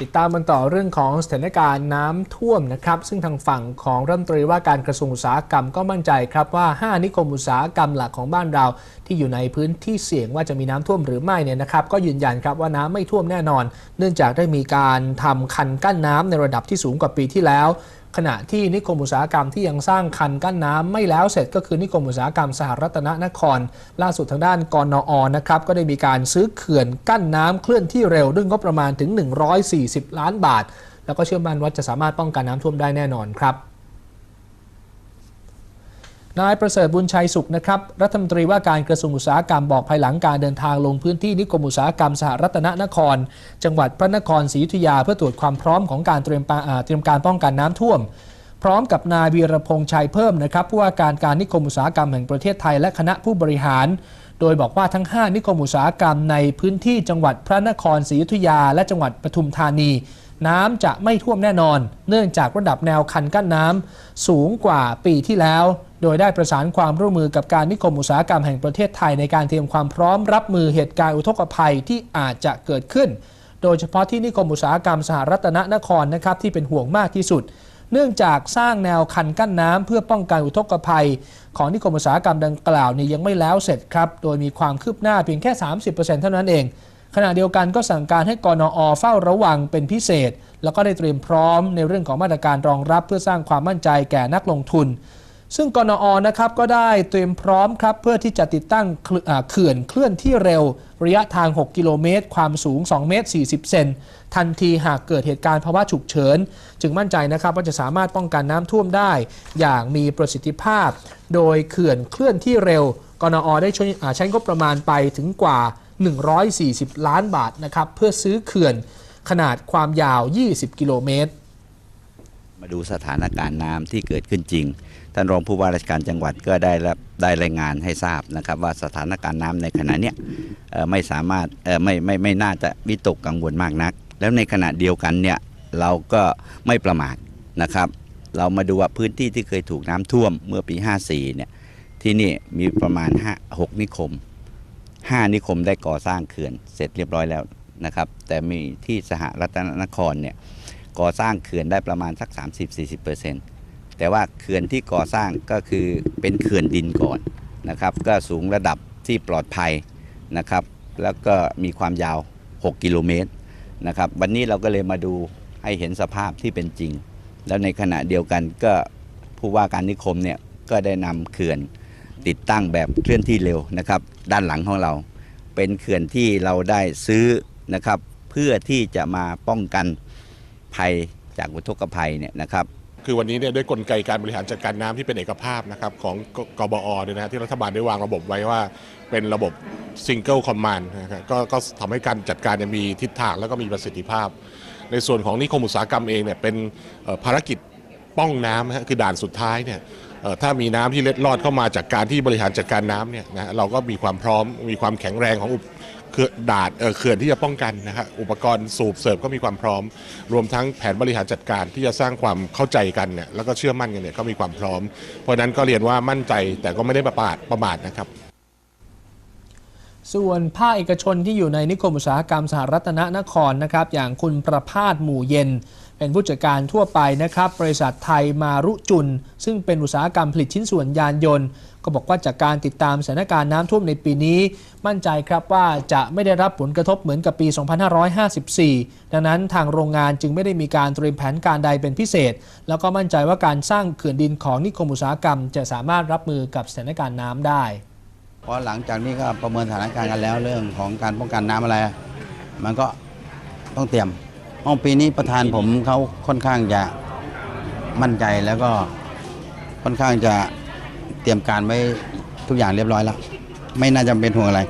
ติดตามมันต่อเรื่องของสถานการณ์น้ำท่วมนะครับ ซึ่งทางฝั่งของรัฐมนตรีว่าการกระทรวงอุตสาหกรรมก็มั่นใจครับว่า 5 นิคมอุตสาหกรรมหลักของบ้านเรา ที่อยู่ในพื้นที่เสี่ยงว่าจะมีน้ำท่วมหรือไม่เนี่ยนะครับ ก็ยืนยันครับว่าน้ำไม่ท่วมแน่นอน เนื่องจากได้มีการทำคันกั้นน้ำในระดับที่สูงกว่าปีที่แล้ว ขณะที่นิคมอุตสาหกรรมที่ยังสร้างคันกั้นน้ำไม่แล้วเสร็จก็คือนิคมอุตสาหกรรมสหรัฐนนคร ล่าสุดทางด้านกนอนะครับก็ได้มีการซื้อเขื่อนกั้นน้ำเคลื่อนที่เร็วด้วยงบประมาณถึง 140 ล้านบาท แล้วก็เชื่อมั่นว่าจะสามารถป้องกันน้ำท่วมได้แน่นอนครับ นายประเสริฐบุญชัยสุขนะครับรัฐมนตรีว่าการกระทรวงอุตสาหกรรมบอกภายหลังการเดินทางลงพื้นที่นิคมอุตสาหกรรมสหรัฐนนคร จังหวัดพระนครศรีอยุธยาเพื่อตรวจความพร้อมของการเตรียมเตรียมการป้องกันน้ำท่วม พร้อมกับนายวีรพงษ์ชัยเพิ่มนะครับผู้ว่าการการนิคมอุตสาหกรรมแห่งประเทศไทยและคณะผู้บริหาร โดยบอกว่าทั้ง 5 นิคมอุตสาหกรรมในพื้นที่จังหวัดพระนครศรีอยุธยา และจังหวัดปทุมธานี น้ำจะไม่ท่วมแน่นอน เนื่องจากระดับแนวคันกั้นน้ำสูงกว่าปีที่แล้ว โดยได้ประสานความร่วมมือกับการนิคมอุตสาหกรรมแห่งประเทศไทยในการเตรียมความพร้อมรับมือเหตุการณ์อุทกภัยที่อาจจะเกิดขึ้น โดยเฉพาะที่นิคมอุตสาหกรรมสหรัฐนนครนะครับที่เป็นห่วงมากที่สุด เนื่องจากสร้างแนวคันกั้นน้ำเพื่อป้องกันอุทกภัย ของนิคมอุตสาหกรรมดังกล่าวนี้ยังไม่แล้วเสร็จครับ โดยมีความคืบหน้าเพียงแค่ 30%เท่านั้นเอง ขณะเดียวกันก็สั่งการให้กนอเฝ้าระวังเป็นพิเศษ แล้วก็ได้เตรียมพร้อมในเรื่องของมาตรการรองรับเพื่อสร้างความมั่นใจแก่นักลงทุน ซึ่งกนอนะครับก็ได้เตรียมพร้อมครับเพื่อที่จะติดตั้งเขื่อนเคลื่อนที่เร็ว ระยะทาง 6 กิโลเมตร ความสูง 2 เมตร 40 เซนทันทีหากเกิดเหตุการณ์ภาวะฉุกเฉิน จึงมั่นใจนะครับว่าจะสามารถป้องกันน้ำท่วมได้ อย่างมีประสิทธิภาพ โดยเขื่อนเคลื่อนที่เร็วกนอได้ใช้งบประมาณไปถึงกว่า 140 ล้านบาทนะครับเพื่อซื้อเขื่อนขนาดความยาว 20 กิโลเมตร มาดูสถานการณ์น้ำที่เกิดขึ้นจริง ท่านรองผู้ว่าราชการจังหวัดก็ได้รับได้รายงานให้ทราบนะครับ ว่าสถานการณ์น้ำในขณะเนี้ยไม่สามารถเอ่ไม่ไม่ไม่น่าจะวิตกกังวลมากนัก แล้วในขณะเดียวกันเนี่ยเราก็ไม่ประมาทนะครับ เรามาดูว่าพื้นที่ที่เคยถูกน้ำท่วมเมื่อปี 54เนี่ยที่นี่มีประมาณ 5 6 นิคม 5 นิคมได้ก่อสร้างเขื่อนเสร็จเรียบร้อยแล้วนะครับ แต่มีที่สหรัฐนครเนี่ยก่อสร้างเขื่อนได้ประมาณสัก 30-40%แต่ว่าเขื่อนที่ก่อสร้างก็คือเป็นเขื่อนดินก่อนนะครับ ก็สูงระดับที่ปลอดภัยนะครับ แล้วก็มีความยาว 6 กิโลเมตรนะครับ วันนี้เราก็เลยมาดูให้เห็นสภาพที่เป็นจริง แล้วในขณะเดียวกันก็ผู้ว่าการนิคมเนี่ยก็ได้นำเขื่อน ติดตั้งแบบเคลื่อนที่เร็วนะครับ ด้านหลังของเรา เป็นเขื่อนที่เราได้ซื้อนะครับ เพื่อที่จะมาป้องกันภัยจากอุทกภัยเนี่ยนะครับคือวันนี้เนี่ยด้วยกลไกการบริหารจัดการน้ำที่เป็นเอกภาพนะครับของกบอเนี่ยนะที่รัฐบาลได้วางระบบไว้ว่าเป็นระบบ Single Command นะครับก็ทำให้การจัดการมีทิศทางแล้วก็มีประสิทธิภาพ ในส่วนของนิคมอุตสาหกรรมเองเนี่ยเป็นภารกิจป้องน้ำฮะคือด่านสุดท้ายเนี่ย ถ้ามีน้ำที่เล็ดลอดเข้ามาจากการที่บริหารจัดการน้ำเนี่ยนะเราก็มีความพร้อมมีความแข็งแรงของอุปเขื่อนดาดเอ่อเขื่อนที่จะป้องกันนะฮะอุปกรณ์สูบเสิร์ฟก็มีความพร้อม รวมทั้งแผนบริหารจัดการที่จะสร้างความเข้าใจกันเนี่ยแล้วก็เชื่อมั่นกันเนี่ยก็มีความพร้อม เพราะนั้นก็เรียนว่ามั่นใจแต่ก็ไม่ได้ประมาทประมาทนะครับ ส่วนภาคเอกชนที่อยู่ในนิคมอุตสาหกรรมสหรัฐนนครนะครับ อย่างคุณประพาสหมู่เย็น เป็นผู้จัดการทั่วไปนะครับ บริษัทไทยมารุจุน ซึ่งเป็นอุตสาหกรรมผลิตชิ้นส่วนยานยนต์ ก็บอกว่าจากการติดตามสถานการณ์น้ำท่วมในปีนี้ มั่นใจครับว่าจะไม่ได้รับผลกระทบเหมือนกับปี 2554 ดังนั้นทางโรงงานจึงไม่ได้มีการเตรียมแผนการใดเป็นพิเศษ แล้วก็มั่นใจว่าการสร้างเขื่อนดินของนิคมอุตสาหกรรม จะสามารถรับมือกับสถานการณ์น้ำได้เพราะหลังจากนี้ก็ประเมินสถานการณ์กันแล้วเรื่องของการป้องกันน้ำอะไร มันก็ต้องเตรียม ห้องปีนี้ประธานผมเขาค่อนข้างจะมั่นใจแล้วก็ค่อนข้างจะเตรียมการไว้ทุกอย่างเรียบร้อยแล้ว ไม่น่าจะเป็นห่วงอะไร